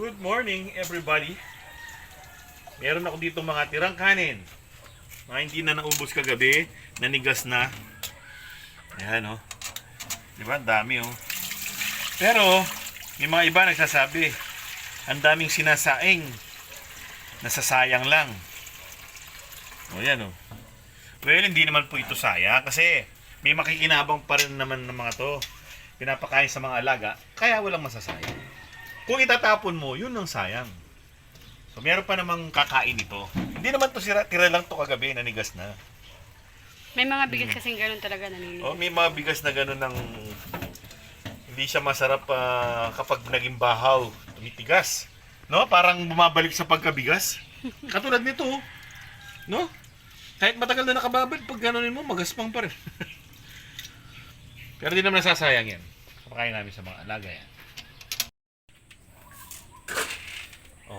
Good morning, everybody. Meron ako dito mga tirang kanin. Mga hindi na naubos kagabi, nanigas na. Ayan, oh. Di ba? Ang dami, oh. Pero, may mga iba nagsasabi, ang daming sinasaing. Nasasayang lang. O, yan, oh. Well, hindi naman po ito sayang kasi may makikinabang pa rin naman ng mga to. Pinapakain sa mga alaga, kaya walang masasayang. Kung itatapon mo, yun ang sayang. So, meron pa namang kakain ito. Hindi naman to sira, tira lang to kagabi, nanigas na. May mga bigas kasing ganun talaga naninigas. Oh, may mga bigas na gano'n ng hindi siya masarap ah, kapag naging bahaw, tumitigas. No? Parang bumabalik sa pagkabigas. Katulad nito, oh. no? Kahit matagal na nakababad, pag ganonin mo, magaspang pa rin. Pero di naman nasasayang yan. Kapakain namin sa mga alaga yan.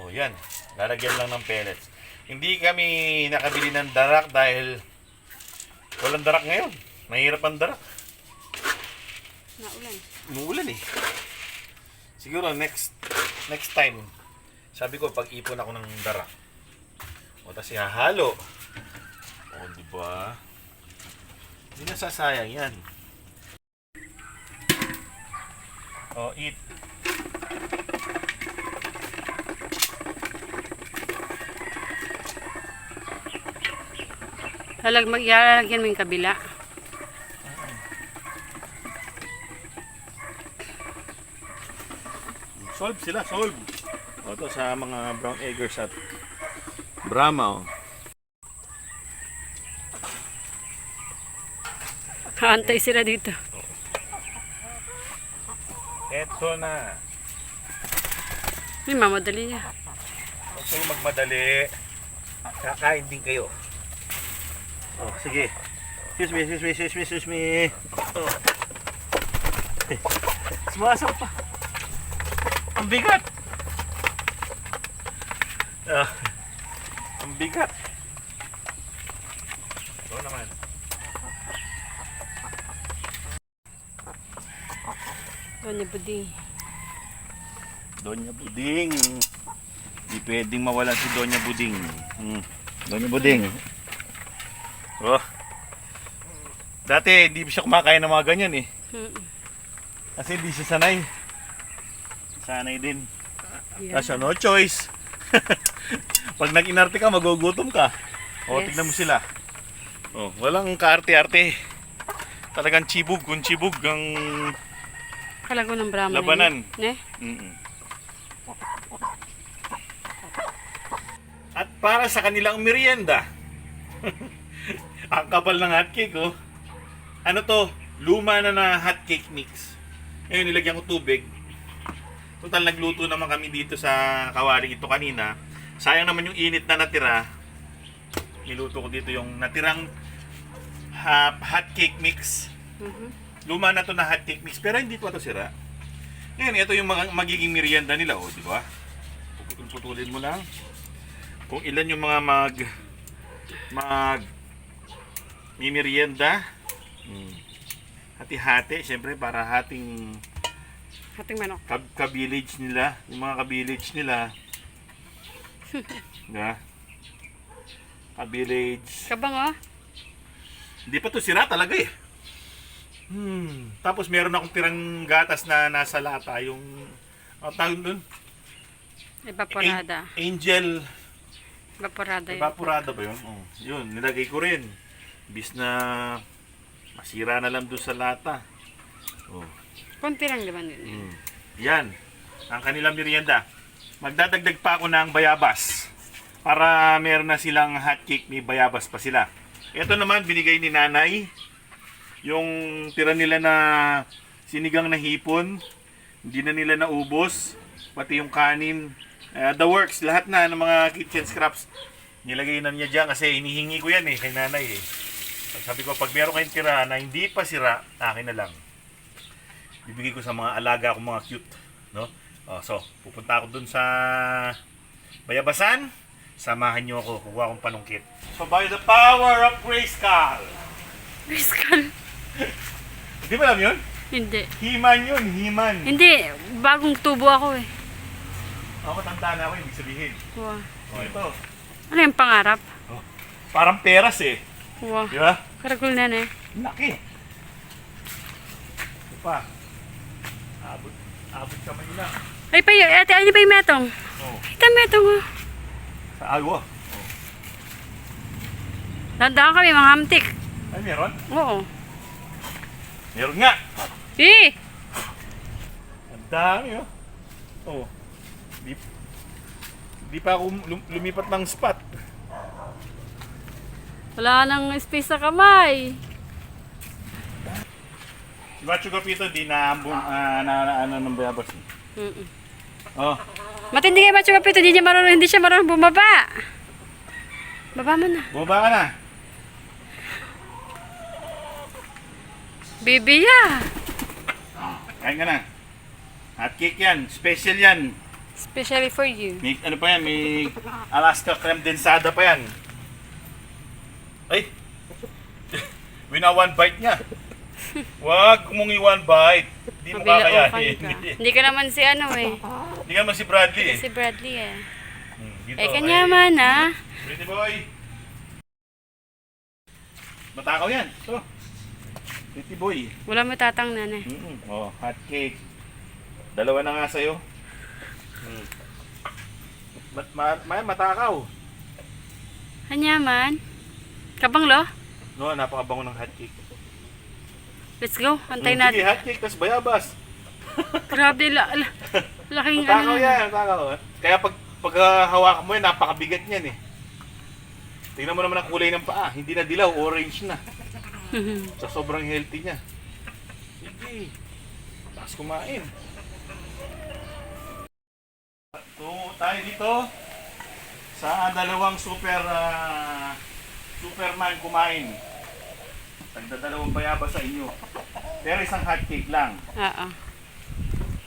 Oh, yan. Lalagyan lang ng pellets. Hindi kami nakabili ng darak dahil walang darak ngayon. Mahirap ang darak. Naulan. Umuulan eh. Siguro next next time, sabi ko pag ipon ako ng darak. O tapos ihahalo. O di ba? Hindi nasasayang yan. O eat. Lalag mag ilalagyan mo yung kabila. Solve sila, solve. O to sa mga brown eggers at Brahma. Oh. Haantay sila dito. Eto na. May mamadali niya. Huwag kayo magmadali. Kakain din kayo. Oh, sige. Excuse me, excuse me, excuse me, excuse me. Oh. Sumasok pa. Ang bigat. Ah, ang bigat. Ito naman. Doon ni Buding. Donya Buding. Di pwedeng mawalan si Donya Buding. Hmm. Donya Buding. Oh. Dati hindi siya kumakain ng mga ganyan eh. Kasi hindi siya sanay. Sanay din. Yeah. Kasi no choice. Pag nag-inarte ka, magugutom ka. O, Yes. tignan mo sila. Oh, walang kaarte-arte. Talagang chibug, kung chibug ang... Kalago ng Brahman. Labanan. Ne? Mm-mm. At para sa kanilang merienda, ang kapal ng hotcake, oh. Ano to? Luma na na hotcake mix. Ngayon, nilagyan ko tubig. Total, nagluto naman kami dito sa kawaling ito kanina. Sayang naman yung init na natira. Niluto ko dito yung natirang ha- hotcake mix. Mhm. Luma na to na hotcake mix, pero hindi pa to sira. Ngayon, ito yung mga, magiging merienda nila, oh, di ba? Puputulin mo lang. Kung ilan yung mga mag mag may merienda. Hmm. Hati-hati, syempre para hating Hating manok. kab ka-village nila, yung mga ka-village nila. Nga. Ka-village. Kabang oh. Hindi pa to sira talaga eh. Hmm. Tapos meron akong tirang gatas na nasa lata, yung ang tawag doon? Evaporada. Angel Evaporada evaporada ba yun? Oh, yun, nilagay ko rin. Bis na masira na lang doon sa lata. Oh. Konti lang naman yun. Hmm. Yan. Ang kanilang merienda. Magdadagdag pa ako ng bayabas. Para meron na silang hotcake, may bayabas pa sila. Ito naman, binigay ni nanay. Yung tira nila na sinigang na hipon. Hindi na nila naubos. Pati yung kanin. Uh, the works, lahat na ng mga kitchen scraps. Nilagay na niya dyan kasi hinihingi ko yan eh, kay nanay eh. Sabi ko, pag meron kayong tira na hindi pa sira, akin na lang bibigay ko sa mga alaga ko mga cute no oh, so pupunta ako dun sa Bayabasan samahan niyo ako kukuha akong panungkit so by the power of Grayskull Rizkal. di ba alam yun? Hindi. Himan yun, himan Hindi. Bagong tubo ako eh. Ako matanda na ako, ibig sabihin. Wow. Oh, ito. Ano yung pangarap? Parang peras eh. Wow. Di ba? Karagul na na eh. Laki. Ito pa. Abot, abot kamay lang. Ay pa ate, ano ba yung metong? Oh, Ito metong oh. sa agwa. Oh. Tandaan kami, mga hamtik. Ay, meron? Oo. Meron nga. Eh! Ang dami oh. Oh. Di, di pa ako lum- lumipat ng spot. Wala nang space sa kamay. Si Bacho Gapito, di na, uh, na, ano ng bayabas. eh. Mm-mm. Oh, Matindi kayo ba, Chupapito? Hindi, niya marunong, hindi siya marunong bumaba. Baba mo na. bumaba ka na. Bibiya. Kain ka na. Hot cake yan. Special yan. Especially for you. May, ano pa yan? May Alaska creme densada pa yan. Ay! Wina one bite niya. Wag mong i-one bite. Hindi mo Mabilaukan kakayanin. ka. Hindi ka naman si ano eh. Hindi ka naman si Bradley eh. Si Bradley eh. Hmm, dito, Ay, kanyaman ah. Pretty boy. Matakaw yan. So, pretty boy. Wala mo tatang na eh. Mm Oh, hot cake. Dalawa na nga sa'yo. Mm. Mat ma ma matakaw. Kanyaman. Kabanglo? No, napakabango ng hot cake. Let's go. Antay Mm, Sige, natin. hot cake, tas bayabas. Grabe, la, la, laking Matakaw ano. yan, matakaw. Kaya pag, pag ah, hawakan mo yan, napakabigat niyan eh. Tingnan mo naman ang kulay ng paa. Hindi na dilaw, orange na. Sa sobrang healthy niya. Sige. Tapos kumain. So, tayo dito sa dalawang super ah, Superman kumain. Tagdadalawang bayaba sa inyo. Pero isang hot cake lang. Oo.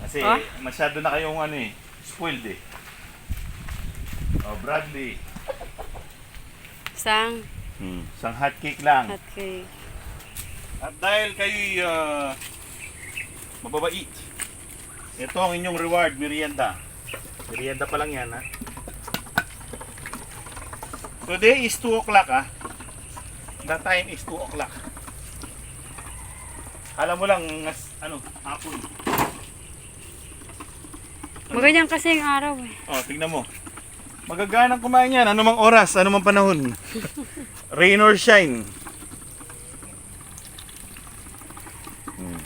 Kasi Ah? masyado na kayong ano eh, spoiled eh. Oh, Bradley. Isang Hmm. Isang hot cake lang. hot cake. At dahil kayo uh, mababait, ito ang inyong reward, merienda. Merienda pa lang yan, ha? Today is 2 o'clock, ha? The time is 2 o'clock. Alam mo lang, ano, hapon. Maganyan kasi yung araw eh. Oh, tignan mo. Magaganang kumain yan. Ano mang oras, ano mang panahon. Rain or shine. Hmm.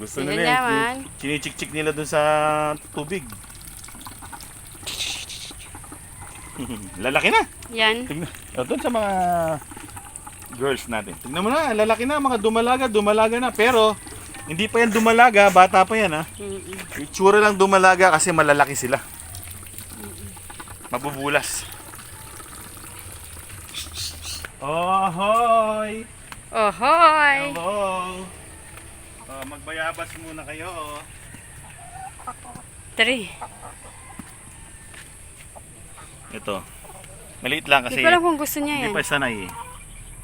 Gusto Sige nila yan. naman. Chinichik-chik nila dun sa tubig. lalaki na. Yan. Tignan. Oh, dun sa mga girls natin. Tignan mo na, lalaki na. Mga dumalaga, dumalaga na. Pero, hindi pa yan dumalaga. Bata pa yan, ha. Mm-mm. Itsura lang dumalaga kasi malalaki sila. Mabubulas. Ohoy! Ohoy! Hello! Oh, magbayabas muna kayo. oh. Three. Ito. Maliit lang kasi Hindi ko alam kung gusto niya hindi yan. pa sanay eh.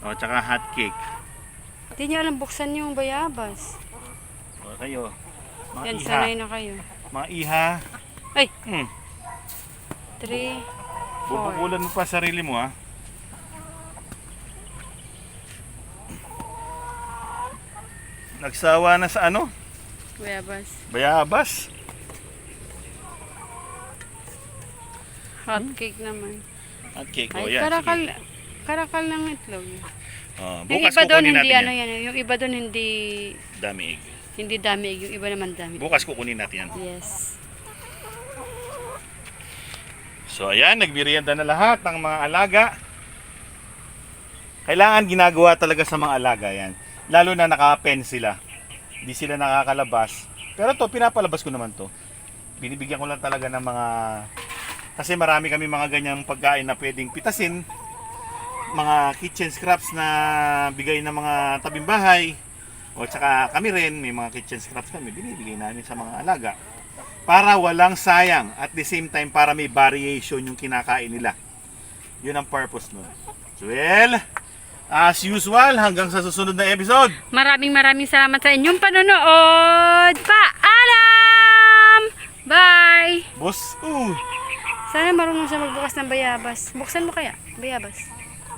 Oh, tsaka hot cake. Hindi niya alam buksan yung bayabas. Oh, kayo. Mga Yan, iha. sanay na kayo. Mga iha. Ay! Hmm. Three. Four. Bububulan mo pa sarili mo ha. Nagsawa na sa ano? Bayabas. Bayabas. Hot cake naman. At cake. Ay, Oh, yan. karakal, Sige. karakal ng itlog. Oh, Yung bukas iba doon kukunin hindi natin ano yan. yan. Yung iba doon hindi Dami egg. hindi dami. Yung iba naman dami. Bukas kukunin natin yan. Yes. So ayan, nagmerienda na lahat ng mga alaga. Kailangan ginagawa talaga sa mga alaga yan. Lalo na naka-pen sila. Hindi sila nakakalabas. Pero to, pinapalabas ko naman to. Binibigyan ko lang talaga ng mga... Kasi marami kami mga ganyang pagkain na pwedeng pitasin. Mga kitchen scraps na bigay ng mga tabing bahay. O tsaka kami rin, may mga kitchen scraps kami. Binibigay namin sa mga alaga para walang sayang at the same time para may variation yung kinakain nila. Yun ang purpose nun. Well, as usual, hanggang sa susunod na episode. Maraming maraming salamat sa inyong panonood. Paalam! Bye! Boss, uh. Sana marunong siya magbukas ng bayabas. Buksan mo kaya, bayabas.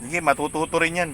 Sige, matututo rin yan.